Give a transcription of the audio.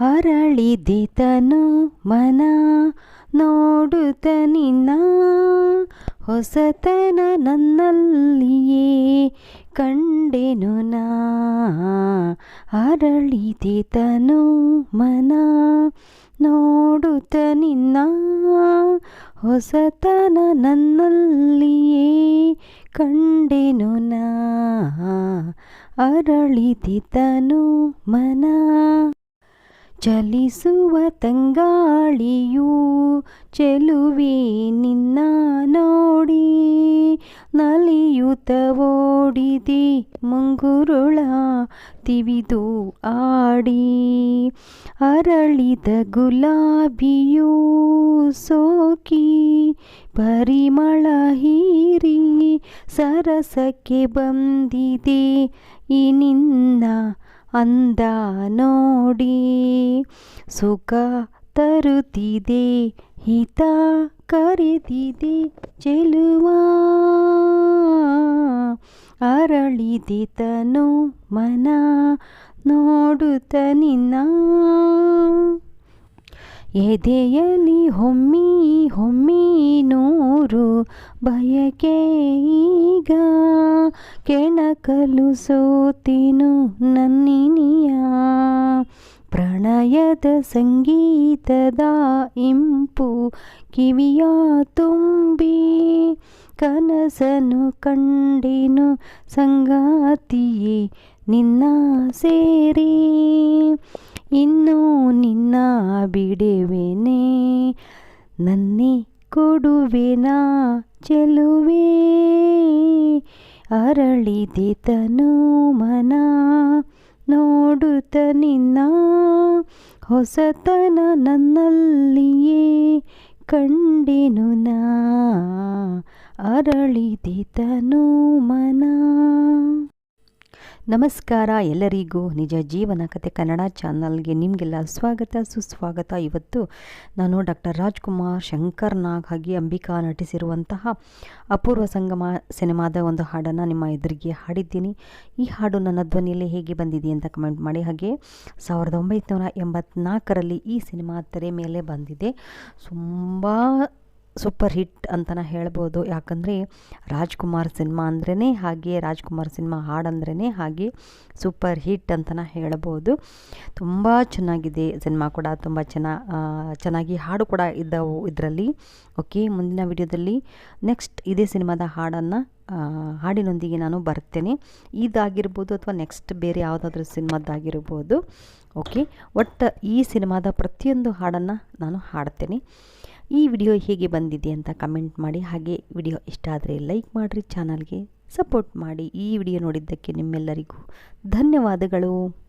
ಅರಳಿದಿತನು ಮನ ನೋಡುತ್ತ ನಿನ್ನ ಹೊಸತನ ನನ್ನಲ್ಲಿಯೇ ಕಂಡೆನು ನಾ. ಅರಳಿದಿತನು ಮನ ನೋಡುತ್ತ ನಿನ್ನ ಹೊಸತನ ನನ್ನಲ್ಲಿಯೇ ಕಂಡೆನು ನಾ. ಅರಳಿದಿತನು ಮನ ಚಲಿಸುವ ತಂಗಾಳಿಯು ಚೆಲುವೆ ನಿನ್ನ ನೋಡಿ ನಲಿಯುತ ಓಡಿದೆ ಮುಂಗುರುಳ ತಿವಿದು ಆಡಿ. ಅರಳಿದ ಗುಲಾಬಿಯು ಸೋಕಿ ಪರಿಮಳ ಹೀರಿ ಸರಸಕ್ಕೆ ಬಂದಿದೆ ಈ ನಿನ್ನ ಅಂದ ನೋಡಿ ಸುಖ ತರುತ್ತಿದೆ, ಹಿತ ಕರೆದಿದೆ, ಚೆಲುವ ಅರಳಿದಿತನು ಮನ ನೋಡುತ್ತ ನಿನ್ನ. ಎದೆಯಲ್ಲಿ ಹೊಮ್ಮಿ ಹೊಮ್ಮಿ ನೂರು ಬಯಕೆ ಈಗ ಕೆಣಕಲು ಸೋತಿನು ನನ್ನಿನಿಯ. ಪ್ರಣಯದ ಸಂಗೀತದ ಇಂಪು ಕಿವಿಯ ತುಂಬಿ ಕನಸನು ಕಂಡಿನು ಸಂಗಾತಿಯೇ ನಿನ್ನ ಸೇರಿ. ಇನ್ನೂ ನಿನ್ನ ಬಿಡುವೆನೆ ನನ್ನೇ ಕೊಡುವೆನಾ ಚೆಲುವೆ. ಅರಳಿದಿತನು ಮನ ನೋಡುತ್ತ ನಿನ್ನ ಹೊಸತನ ನನ್ನಲ್ಲಿಯೇ ಕಂಡೆನು ನಾ. ಅರಳಿದಿತನು ಮನ. ನಮಸ್ಕಾರ ಎಲ್ಲರಿಗೂ ನಿಜ ಜೀವನ ಕತೆ ಕನ್ನಡ ಚಾನಲ್ಗೆ ನಿಮಗೆಲ್ಲ ಸ್ವಾಗತ, ಸುಸ್ವಾಗತ. ಇವತ್ತು ನಾನು ಡಾಕ್ಟರ್ ರಾಜ್ಕುಮಾರ್ ಶಂಕರ್ ನಾಗ್ ಹಾಗೆ ಅಂಬಿಕಾ ನಟಿಸಿರುವಂತಹ ಅಪೂರ್ವ ಸಂಗಮ ಸಿನಿಮಾದ ಒಂದು ಹಾಡನ್ನು ನಿಮ್ಮ ಎದುರಿಗೆ ಹಾಡಿದ್ದೀನಿ. ಈ ಹಾಡು ನನ್ನ ಧ್ವನಿಯಲ್ಲಿ ಹೇಗೆ ಬಂದಿದೆ ಅಂತ ಕಮೆಂಟ್ ಮಾಡಿ. ಹಾಗೆ ಸಾವಿರದ ಒಂಬೈನೂರ ಎಂಬತ್ನಾಲ್ಕರಲ್ಲಿ ಈ ಸಿನಿಮಾ ತೆರೆ ಮೇಲೆ ಬಂದಿದೆ. ತುಂಬ ಸೂಪರ್ ಹಿಟ್ ಅಂತಲೇ ಹೇಳ್ಬೋದು. ಯಾಕಂದರೆ ರಾಜ್ಕುಮಾರ್ ಸಿನಿಮಾ ಅಂದ್ರೇ ಹಾಗೆ, ರಾಜ್ಕುಮಾರ್ ಸಿನಿಮಾ ಹಾಡಂದ್ರೇ ಹಾಗೆ ಸೂಪರ್ ಹಿಟ್ ಅಂತಲೇ ಹೇಳ್ಬೋದು. ತುಂಬ ಚೆನ್ನಾಗಿದೆ ಸಿನಿಮಾ ಕೂಡ, ತುಂಬ ಚೆನ್ನ ಚೆನ್ನಾಗಿ ಹಾಡು ಕೂಡ ಇದ್ದವು ಇದರಲ್ಲಿ. ಓಕೆ, ಮುಂದಿನ ವಿಡಿಯೋದಲ್ಲಿ ನೆಕ್ಸ್ಟ್ ಇದೇ ಸಿನಿಮಾದ ಹಾಡನ್ನು ಹಾಡಿನೊಂದಿಗೆ ನಾನು ಬರ್ತೇನೆ. ಇದಾಗಿರ್ಬೋದು ಅಥವಾ ನೆಕ್ಸ್ಟ್ ಬೇರೆ ಯಾವುದಾದ್ರೂ ಸಿನಿಮಾದ್ದಾಗಿರ್ಬೋದು. ಓಕೆ, ಒಟ್ಟು ಈ ಸಿನಿಮಾದ ಪ್ರತಿಯೊಂದು ಹಾಡನ್ನು ನಾನು ಹಾಡ್ತೇನೆ. ಈ ವಿಡಿಯೋ ಹೇಗೆ ಬಂದಿದೆ ಅಂತ ಕಮೆಂಟ್ ಮಾಡಿ. ಹಾಗೆ ವಿಡಿಯೋ ಇಷ್ಟ ಆದರೆ ಲೈಕ್ ಮಾಡಿರಿ, ಚಾನಲ್ಗೆ ಸಪೋರ್ಟ್ ಮಾಡಿ. ಈ ವಿಡಿಯೋ ನೋಡಿದ್ದಕ್ಕೆ ನಿಮ್ಮೆಲ್ಲರಿಗೂ ಧನ್ಯವಾದಗಳು.